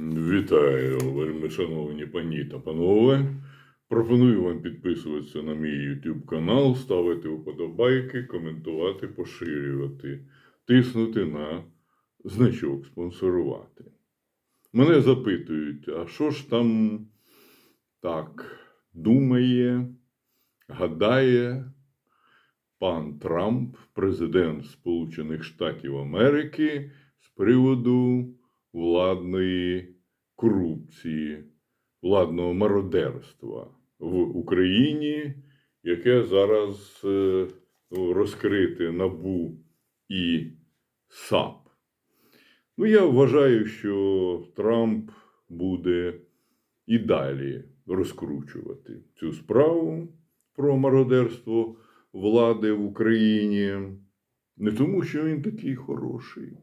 Вітаю, вельми шановні пані та панове. Пропоную вам підписуватися на мій YouTube канал, ставити вподобайки, коментувати, поширювати, тиснути на значок спонсорувати. Мене запитують, а що ж там так думає, гадає пан Трамп, президент Сполучених Штатів Америки, з приводу владної корупції, владного мародерства в Україні, яке зараз е, ну, розкрите набу і САП. Ну, я вважаю, що Трамп буде і далі розкручувати цю справу про мародерство влади в Україні. Не тому, що він такий хороший,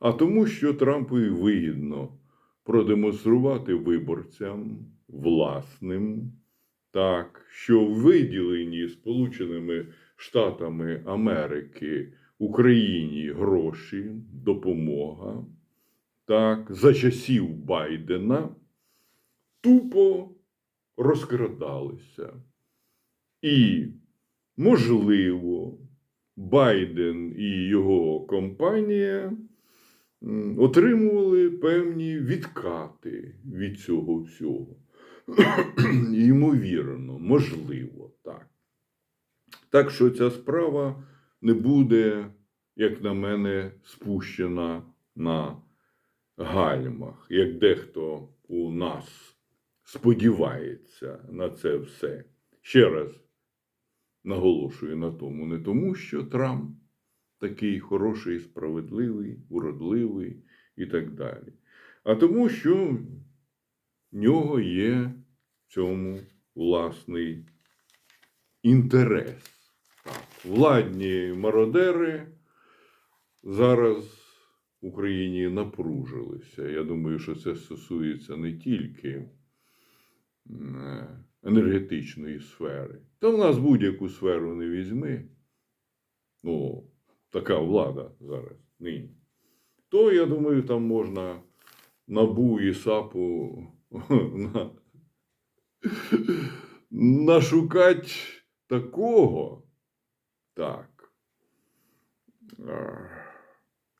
а тому, що Трампові вигідно продемонструвати виборцям власним, так, що виділені Сполученими Штатами Америки Україні гроші, допомога, так, за часів Байдена тупо розкрадалися. І, можливо, Байден і його компанія отримували певні відкати від цього всього. Ймовірно, можливо, так. Так що ця справа не буде, як на мене, спущена на гальмах, як дехто у нас сподівається на це все. Ще раз наголошую на тому, не тому, що Трамп такий хороший, справедливий, уродливий і так далі, а тому, що в нього є в цьому власний інтерес. Владні мародери зараз в Україні напружилися. Я думаю, що це стосується не тільки енергетичної сфери. Та в нас будь-яку сферу не візьми. Ну, така влада зараз нині. То, я думаю, там можна набу і сапу на, нашукати такого. Так.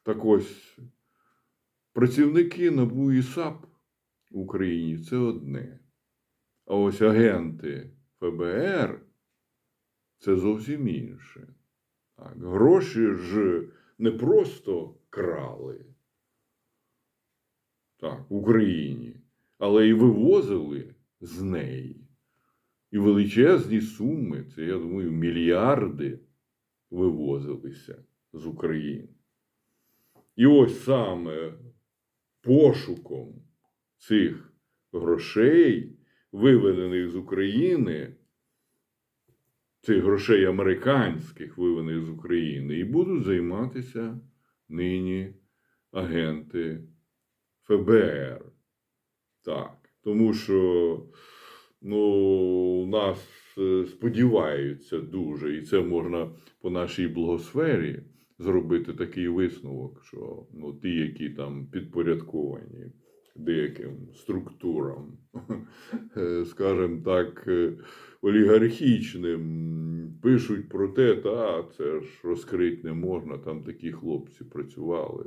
Так ось працівники НАБУ і САП в Україні це одне. А ось агенти ФБР це зовсім інше. Так, гроші ж не просто крали так, в Україні, але й вивозили з неї. І величезні суми, це, я думаю, мільярди вивозилися з України. І ось саме пошуком цих грошей, виведених з України, цих грошей американських, виведених з України, і будуть займатися нині агенти ФБР. Так, тому що ну, нас е, сподіваються дуже, і це можна по нашій благосфері зробити такий висновок, що ну, ті, які там підпорядковані деяким структурам, скажімо так, е, олігархічним, пишуть про те, та це ж розкрити не можна, там такі хлопці працювали.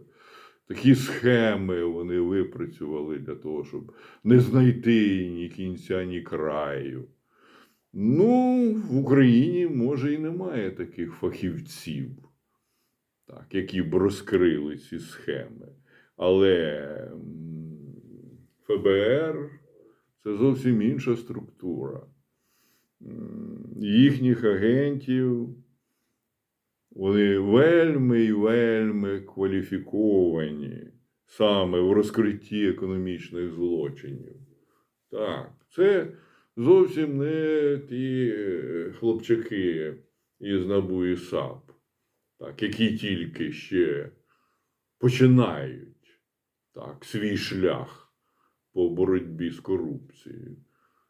Такі схеми вони випрацювали для того, щоб не знайти ні кінця, ні краю. Ну, в Україні, може, і немає таких фахівців, так, які б розкрили ці схеми. Але ФБР це зовсім інша структура. Їхніх агентів. Вони вельми і вельми кваліфіковані саме в розкритті економічних злочинів. Так, це зовсім не ті е, хлопчаки із НАБУ і САП, так, які тільки ще починають так, свій шлях по боротьбі з корупцією.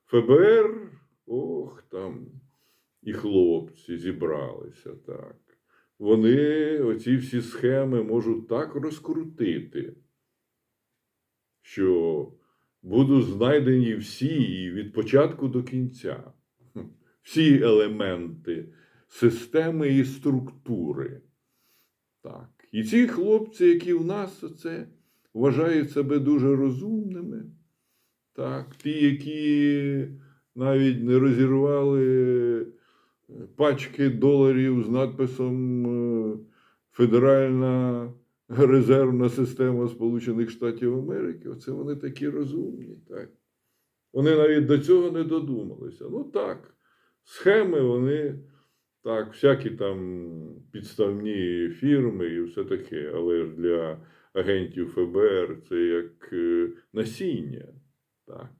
ФБР, ох, там і хлопці зібралися так вони оці всі схеми можуть так розкрутити, що будуть знайдені всі і від початку до кінця, всі елементи системи і структури. Так. І ці хлопці, які в нас оце, вважають себе дуже розумними, так, ті, які навіть не розірвали е, пачки доларів з надписом е, Федеральна резервна система Сполучених Штатів Америки, оце вони такі розумні. Так. Вони навіть до цього не додумалися. Ну так, схеми вони. Так, всякі там підставні фірми і все таке, але ж для агентів ФБР це як е, насіння. Так.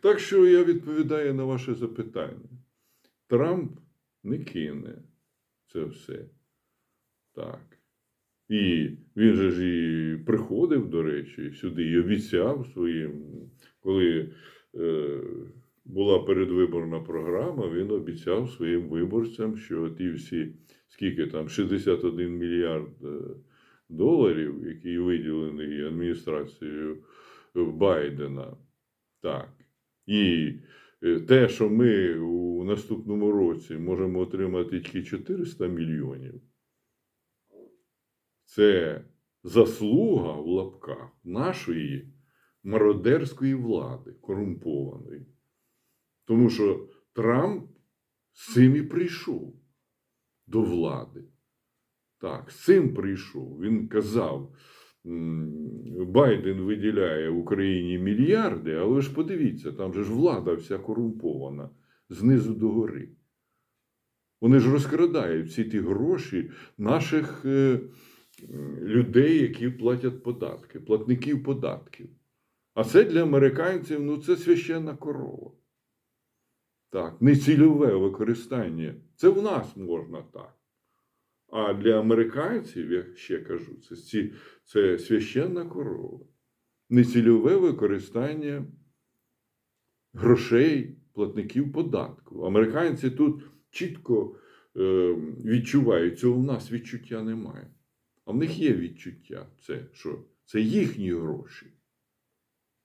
Так, що я відповідаю на ваше запитання. Трамп не кине це все. Так. І він же ж і приходив, до речі, сюди і обіцяв своїм, коли е, була передвиборна програма, він обіцяв своїм виборцям, що ті всі, скільки там, 61 мільярд е, доларів, які виділені адміністрацією Байдена. Так. І е, те, що ми у наступному році можемо отримати тільки 400 мільйонів, це заслуга в лапках нашої мародерської влади, корумпованої. Тому що Трамп з цим і прийшов до влади. Так, з цим прийшов. Він казав, Байден виділяє Україні мільярди, але ж подивіться, там же ж влада вся корумпована знизу до гори. Вони ж розкрадають всі ті гроші наших е, людей, які платять податки, платників податків. А це для американців ну, це священна корова. Так, нецільове використання. Це в нас можна так. А для американців, я ще кажу, це, ці, це священна корова. Нецільове використання грошей платників податку. Американці тут чітко е, відчувають, цього в нас відчуття немає. А в них є відчуття. Це що? Це їхні гроші.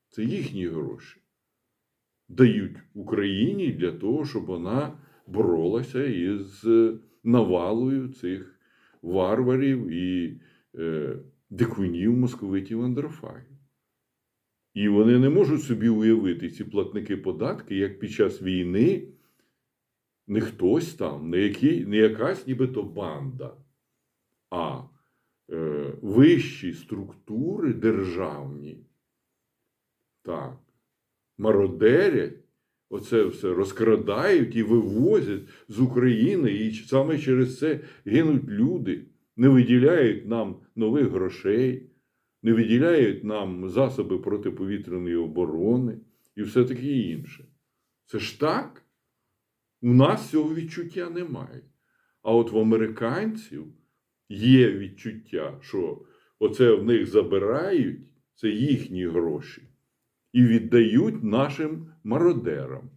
Це їхні гроші дають Україні для того, щоб вона боролася із навалою цих варварів і е, дикунів, московитів андрофагів. І вони не можуть собі уявити ці платники податки, як під час війни не хтось там, не, який, не якась нібито банда, а е, вищі структури державні. Так мародерять, оце все розкрадають і вивозять з України, і саме через це гинуть люди, не виділяють нам нових грошей, не виділяють нам засоби протиповітряної оборони і все таке інше. Це ж так? У нас цього відчуття немає. А от в американців є відчуття, що оце в них забирають, це їхні гроші і віддають нашим мародерам.